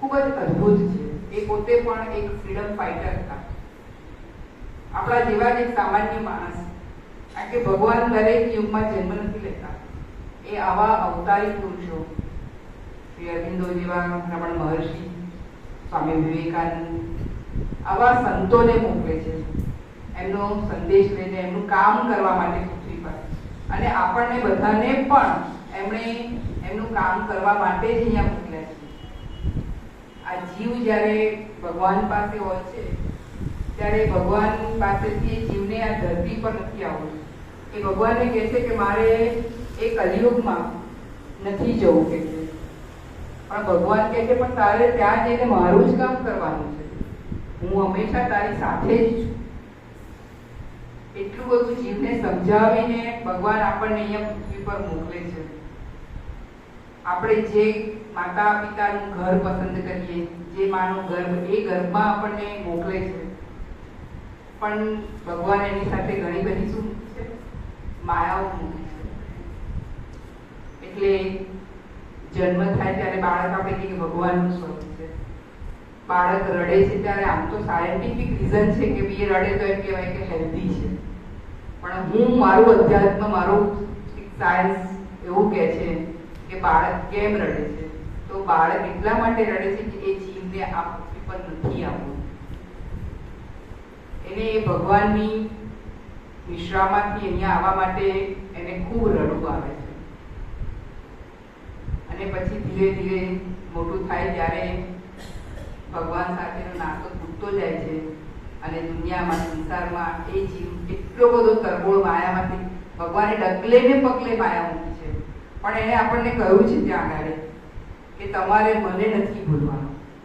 ખૂબ જ અદ્ભુત છે. એ પોતે પણ એક ફ્રીડમ ફાઇટર હતા. આપણા જેવા જ એક સામાન્ય માણસ. કારણ કે ભગવાન દરેક યુગમાં જન્મ નથી લેતા. એ આવા અવતારી પુરુષો, શ્રી અરવિંદો જેવા રમણ મહર્ષિ, સ્વામી વિવેકાનંદ, આવા સંતોને મોકલે છે. એમનો સંદેશ લઈને એમનું કામ કરવા માટે પૃથ્વી પર. અને આપણને બધાને પણ એમણે એમનું કામ કરવા માટે જ અહીંયા મોકલ્યા છે. જ્યારે ભગવાન પાસે હોય છે, ત્યારે ભગવાન પાસેથી જીવને આ ધરતી પર નથી આવવું. એ ભગવાનને કહે છે કે મારે એ કલયુગમાં નથી જવું કે છે. પણ ભગવાન કહે છે, પણ તારે ત્યાં જઈને મારું જ કામ કરવાનું છે. હું હંમેશા તારી સાથે જ છું. એટલું બધું જીવને સમજાવીને ભગવાન આપણને અહીંયા પૃથ્વી પર મોકલે છે. આપણે જે માતા પિતાનું ઘર પસંદ કરીએ, જે માનું ગર્ભ, એ ગર્ભમાં આપણને મોકલે છે. પણ ભગવાન એની સાથે ઘણી બધી શું છે? માયાઓ મૂકી છે. એટલે જન્મ થાય ત્યારે બાળક આપણે કહીએ ભગવાનનું સ્વરૂપ છે. બાળક રડે છે ત્યારે આમ તો સાયન્ટિફિક રીઝન છે કે બી રડે તો એમ કહેવાય કે હેલ્ધી છે. પણ હું મારું અધ્યાત્મ, મારું સાયન્સ એવું કહે છે કે બાળક કેમ રડે છે? તો બાળક એટલા માટે રડે છે કે એ જીવને આ પૃથ્વી પર નથી આવવું એને એ ભગવાનની વિશ્રામાંથી અહીંયા આવવા માટે એને ખૂબ રડવું આવે છે. અને પછી ધીરે ધીરે મોટું થાય ત્યારે ભગવાન સાથેનો નાતો તૂટતો જાય છે અને દુનિયામાં, સંસારમાં એ જીવ એટલો બધો તરબોળ માયામાંથી ભગવાને ડગલે ને પગલે માયા મૂકી છે. પણ એને આપણને કહ્યું છે ત્યાં આગળ કે તમારે મને નથી ભૂલવાનું